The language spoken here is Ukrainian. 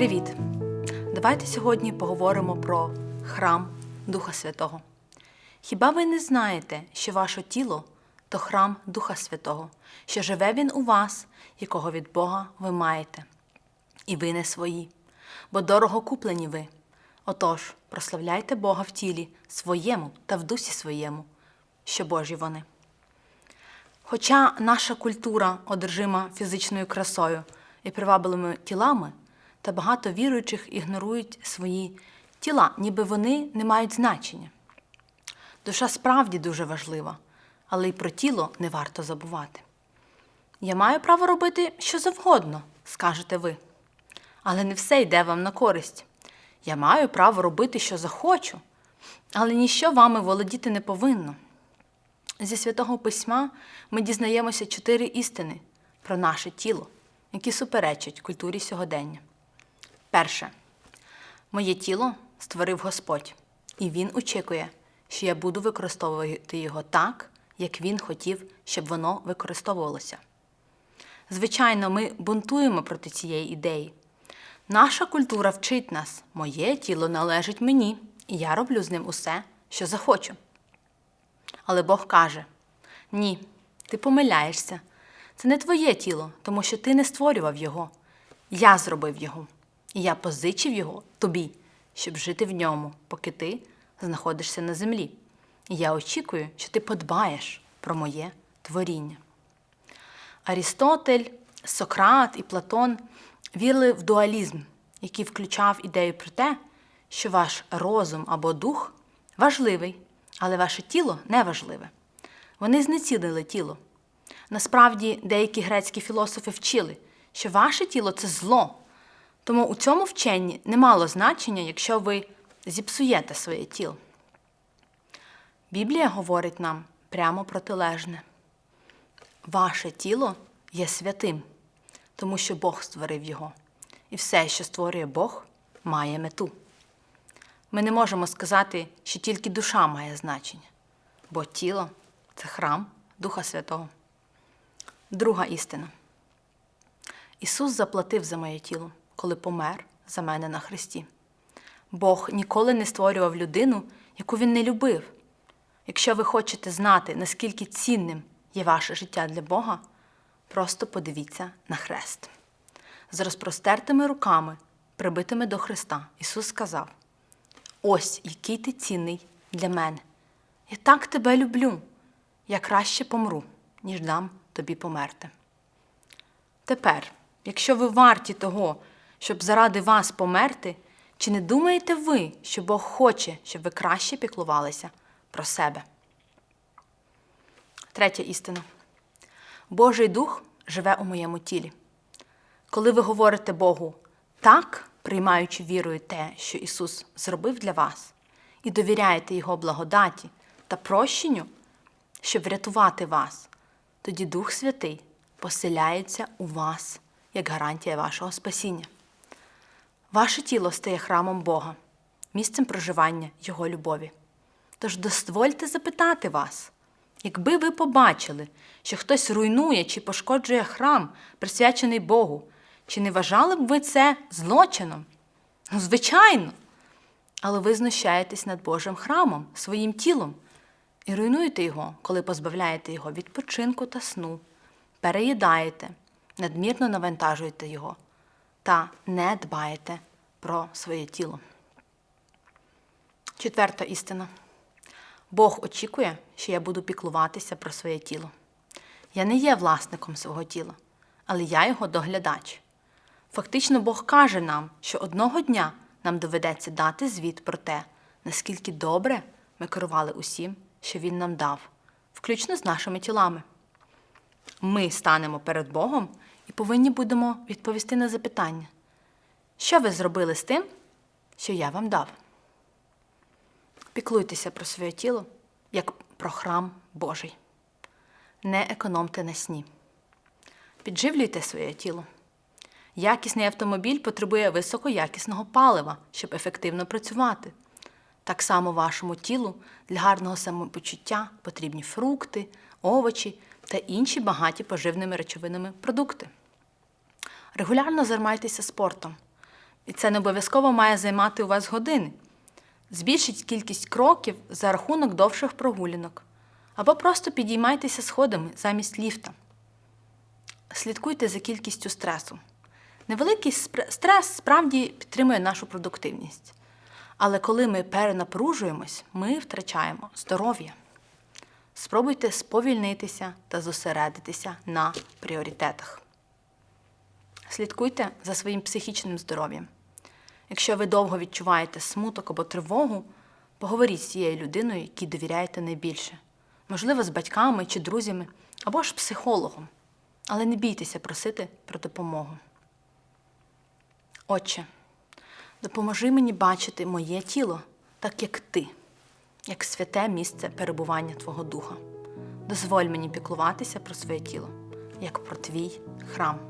Привіт! Давайте сьогодні поговоримо про храм Духа Святого. Хіба ви не знаєте, що ваше тіло то храм Духа Святого, що живе Він у вас, якого від Бога ви маєте, і ви не свої, бо дорого куплені ви. Отож, прославляйте Бога в тілі своєму та в дусі своєму, що Божі вони. Хоча наша культура одержима фізичною красою і привабливими тілами, та багато віруючих ігнорують свої тіла, ніби вони не мають значення. Душа справді дуже важлива, але й про тіло не варто забувати. Я маю право робити що завгодно, скажете ви. Але не все йде вам на користь. Я маю право робити, що захочу, але ніщо вами володіти не повинно. Зі святого письма ми дізнаємося чотири істини про наше тіло, які суперечать культурі сьогодення. Перше, моє тіло створив Господь, і Він очікує, що я буду використовувати його так, як Він хотів, щоб воно використовувалося. Звичайно, ми бунтуємо проти цієї ідеї. Наша культура вчить нас, моє тіло належить мені, і я роблю з ним усе, що захочу. Але Бог каже: ні, ти помиляєшся. Це не твоє тіло, тому що ти не створював його. Я зробив його, і я позичив його тобі, щоб жити в ньому, поки ти знаходишся на землі. І я очікую, що ти подбаєш про моє творіння. Арістотель, Сократ і Платон вірили в дуалізм, який включав ідею про те, що ваш розум або дух важливий, але ваше тіло не важливе. Вони знецінили тіло. Насправді, деякі грецькі філософи вчили, що ваше тіло це зло. Тому у цьому вченні не мало значення, якщо ви зіпсуєте своє тіло. Біблія говорить нам прямо протилежне. Ваше тіло є святим, тому що Бог створив його. І все, що створює Бог, має мету. Ми не можемо сказати, що тільки душа має значення, бо тіло це храм Духа Святого. Друга істина. Ісус заплатив за моє тіло, коли помер за мене на Христі. Бог ніколи не створював людину, яку Він не любив. Якщо ви хочете знати, наскільки цінним є ваше життя для Бога, просто подивіться на хрест. З розпростертими руками, прибитими до Христа, Ісус сказав: Ось який ти цінний для мене. Я так тебе люблю. Я краще помру, ніж дам тобі померти. Тепер, якщо ви варті того, щоб заради вас померти, чи не думаєте ви, що Бог хоче, щоб ви краще піклувалися про себе? Третя істина. Божий Дух живе у моєму тілі. Коли ви говорите Богу так, приймаючи вірою те, що Ісус зробив для вас, і довіряєте Його благодаті та прощенню, щоб врятувати вас, тоді Дух Святий поселяється у вас як гарантія вашого спасіння. Ваше тіло стає храмом Бога, місцем проживання Його любові. Тож дозвольте запитати вас, якби ви побачили, що хтось руйнує чи пошкоджує храм, присвячений Богу, чи не вважали б ви це злочином? Ну, звичайно. Але ви знущаєтесь над Божим храмом, своїм тілом, і руйнуєте його, коли позбавляєте його відпочинку та сну, переїдаєте, надмірно навантажуєте його та не дбаєте про своє тіло. Четверта істина. Бог очікує, що я буду піклуватися про своє тіло. Я не є власником свого тіла, але я його доглядач. Фактично, Бог каже нам, що одного дня нам доведеться дати звіт про те, наскільки добре ми керували усім, що Він нам дав, включно з нашими тілами. Ми станемо перед Богом і повинні будемо відповісти на запитання, що ви зробили з тим, що я вам дав. Піклуйтеся про своє тіло, як про храм Божий. Не економте на сні. Підживлюйте своє тіло. Якісний автомобіль потребує високоякісного палива, щоб ефективно працювати. Так само вашому тілу для гарного самопочуття потрібні фрукти, овочі та інші багаті поживними речовинами продукти. Регулярно займайтеся спортом. І це не обов'язково має займати у вас години. Збільшіть кількість кроків за рахунок довших прогулянок. Або просто підіймайтеся сходами замість ліфта. Слідкуйте за кількістю стресу. Невеликий стрес справді підтримує нашу продуктивність. Але коли ми перенапружуємось, ми втрачаємо здоров'я. Спробуйте сповільнитися та зосередитися на пріоритетах. Слідкуйте за своїм психічним здоров'ям. Якщо ви довго відчуваєте смуток або тривогу, поговоріть з цією людиною, якій довіряєте найбільше. Можливо, з батьками чи друзями, або ж психологом. Але не бійтеся просити про допомогу. Отче, допоможи мені бачити моє тіло, так як ти, як святе місце перебування Твого Духа. Дозволь мені піклуватися про своє тіло, як про твій храм.